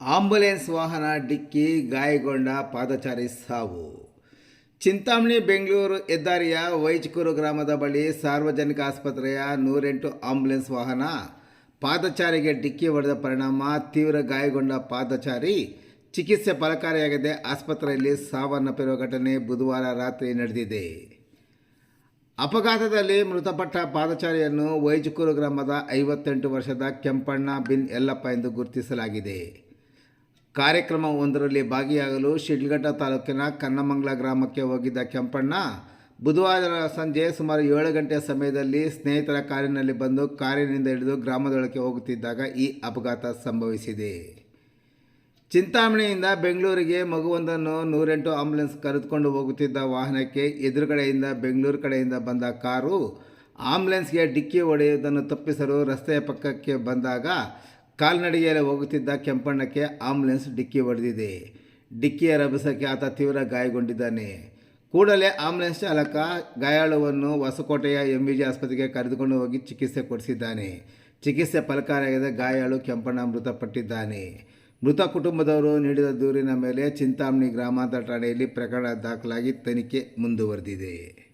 Ambulance ವಾಹನ ಡಿಕ್ಕಿ ಗಾಯಗೊಂಡ ಪಾದಚಾರಿ ಸಾವು. ಚಿಂತಾಮಣಿ ಬೆಂಗಳೂರು ಹೆದ್ದಾರಿಯ ವೈಚಕೂರು ಗ್ರಾಮದ ಬಳಿ ಸಾರ್ವಜನಿಕ ಆಸ್ಪತ್ರೆಯ ನೂರೆಂಟು ಆಂಬುಲೆನ್ಸ್ ವಾಹನ ಪಾದಚಾರಿಗೆ ಡಿಕ್ಕಿ ಹೊಡೆದ ಪರಿಣಾಮ ತೀವ್ರ ಗಾಯಗೊಂಡ ಪಾದಚಾರಿ ಚಿಕಿತ್ಸೆ ಫಲಕಾರಿಯಾಗದೆ ಆಸ್ಪತ್ರೆಯಲ್ಲಿ ಸಾವನ್ನಪ್ಪಿರುವ ಘಟನೆ ಬುಧವಾರ ರಾತ್ರಿ ನಡೆದಿದೆ. ಅಪಘಾತದಲ್ಲಿ ಮೃತಪಟ್ಟ ಪಾದಚಾರಿಯನ್ನು ವೈಜಕೂರು ಗ್ರಾಮದ ಐವತ್ತೆಂಟು ವರ್ಷದ ಕೆಂಪಣ್ಣ ಬಿನ್ ಯಲ್ಲಪ್ಪ ಎಂದು ಗುರುತಿಸಲಾಗಿದೆ. ಕಾರ್ಯಕ್ರಮ ಒಂದರಲ್ಲಿ ಭಾಗಿಯಾಗಲು ಶಿಡ್ಲಘಟ್ಟ ತಾಲೂಕಿನ ಕನ್ನಮಂಗಲ ಗ್ರಾಮಕ್ಕೆ ಹೋಗಿದ್ದ ಕೆಂಪಣ್ಣ, ಬುಧವಾರ ಸಂಜೆ ಸುಮಾರು ಏಳು ಗಂಟೆ ಸಮಯದಲ್ಲಿ ಸ್ನೇಹಿತರ ಕಾರಿನಲ್ಲಿ ಬಂದು ಕಾರಿನಿಂದ ಹಿಡಿದು ಗ್ರಾಮದೊಳಕ್ಕೆ ಹೋಗುತ್ತಿದ್ದಾಗ ಈ ಅಪಘಾತ ಸಂಭವಿಸಿದೆ. ಚಿಂತಾಮಣಿಯಿಂದ ಬೆಂಗಳೂರಿಗೆ ಮಗುವೊಂದನ್ನು ನೂರೆಂಟು ಆಂಬುಲೆನ್ಸ್ ಕರೆದುಕೊಂಡು ಹೋಗುತ್ತಿದ್ದ ವಾಹನಕ್ಕೆ ಎದುರುಗಡೆಯಿಂದ ಬೆಂಗಳೂರು ಕಡೆಯಿಂದ ಬಂದ ಕಾರು ಆಂಬುಲೆನ್ಸ್ಗೆ ಡಿಕ್ಕಿ ಹೊಡೆಯುವುದನ್ನು ತಪ್ಪಿಸಲು ರಸ್ತೆಯ ಪಕ್ಕಕ್ಕೆ ಬಂದಾಗ ಕಾಲ್ನಡಿಗೆಯಲ್ಲಿ ಹೋಗುತ್ತಿದ್ದ ಕೆಂಪಣ್ಣಕ್ಕೆ ಆಂಬುಲೆನ್ಸ್ ಡಿಕ್ಕಿ ಹೊಡೆದಿದೆ. ಡಿಕ್ಕಿಯ ರಭಸಕ್ಕೆ ಆತ ತೀವ್ರ ಗಾಯಗೊಂಡಿದ್ದಾನೆ. ಕೂಡಲೇ ಆಂಬುಲೆನ್ಸ್ ಚಾಲಕ ಗಾಯಾಳುವನ್ನು ಹೊಸಕೋಟೆಯ ಎಂ ಜಿ ಆಸ್ಪತ್ರೆಗೆ ಕರೆದುಕೊಂಡು ಹೋಗಿ ಚಿಕಿತ್ಸೆ ಕೊಡಿಸಿದ್ದಾನೆ. ಚಿಕಿತ್ಸೆ ಫಲಕಾರಿಯಾಗದೆ ಗಾಯಾಳು ಕೆಂಪಣ್ಣ ಮೃತಪಟ್ಟಿದ್ದಾನೆ. ಮೃತ ಕುಟುಂಬದವರು ನೀಡಿದ ದೂರಿನ ಮೇಲೆ ಚಿಂತಾಮಣಿ ಗ್ರಾಮಾಂತರ ಠಾಣೆಯಲ್ಲಿ ಪ್ರಕರಣ ದಾಖಲಾಗಿ ತನಿಖೆ ಮುಂದುವರೆದಿದೆ.